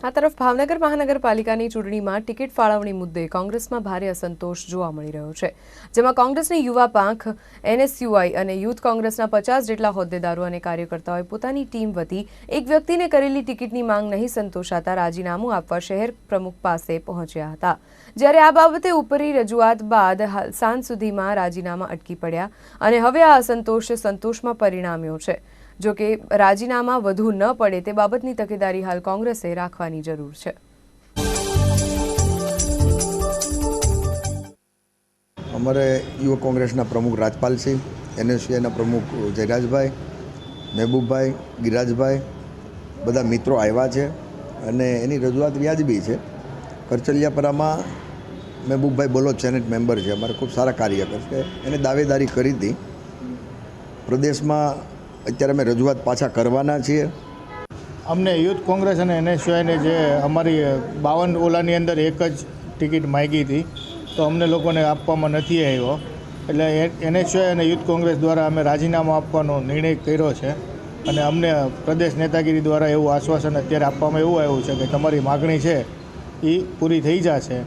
આ તરફ ભાવનગર મહાનગરપાલિકાની ચૂંટણીમાં ટિકિટ ફાળવણી મુદ્દે કોંગ્રેસમાં ભારે અસંતોષ જોવા મળી રહ્યો છે, જેમાં કોંગ્રેસની યુવા પાંખ, એનએસયુઆઈ અને યુથ કોંગ્રેસના પચાસ જેટલા હોદ્દેદારો અને કાર્યકર્તાઓએ પોતાની ટીમ વતી એક વ્યક્તિને કરેલી ટિકિટની માંગ નહીં સંતોષાતા રાજીનામું આપવા શહેર પ્રમુખ પાસે પહોંચ્યા હતા. જ્યારે આ બાબતે ઉપરી રજૂઆત બાદ સાંજ સુધીમાં રાજીનામા અટકી પડ્યા અને હવે આ અસંતોષ સંતોષમાં પરિણામ્યો છે. જો કે રાજીનામા વધુ ન પડે તે બાબતની તકેદારી હાલ કોંગ્રેસે રાખવાની જરૂર છે. અમારે યુવક કોંગ્રેસના પ્રમુખ રાજપાલસિંહ એનએસયુના પ્રમુખ જયરાજભાઈ, મહેબૂબભાઈ, ગિરાજભાઈ, બધા મિત્રો આવ્યા છે અને એની રજૂઆત વ્યાજબી છે. કરચલિયાપરામાં મહેબૂબભાઈ બોલો સેનેટ મેમ્બર છે, અમારે ખૂબ સારા કાર્યકર છે. એને દાવેદારી કરી હતી. પ્રદેશમાં અત્યારે અમે રજૂઆત પાછા કરવાના છીએ. અમને યુથ કોંગ્રેસ અને એનએસયુઆઈને જે અમારી બાવન ઓલાની અંદર એક જ ટિકિટ માગી હતી, તો અમને લોકોને આપવામાં નથી આવ્યો. એટલે એનએસયુઆઈ અને યુથ કોંગ્રેસ દ્વારા અમે રાજીનામું આપવાનો નિર્ણય કર્યો છે. અને અમને પ્રદેશ નેતાગીરી દ્વારા એવું આશ્વાસન અત્યારે આપવામાં એવું આવ્યું છે કે તમારી માગણી છે એ પૂરી થઈ જશે.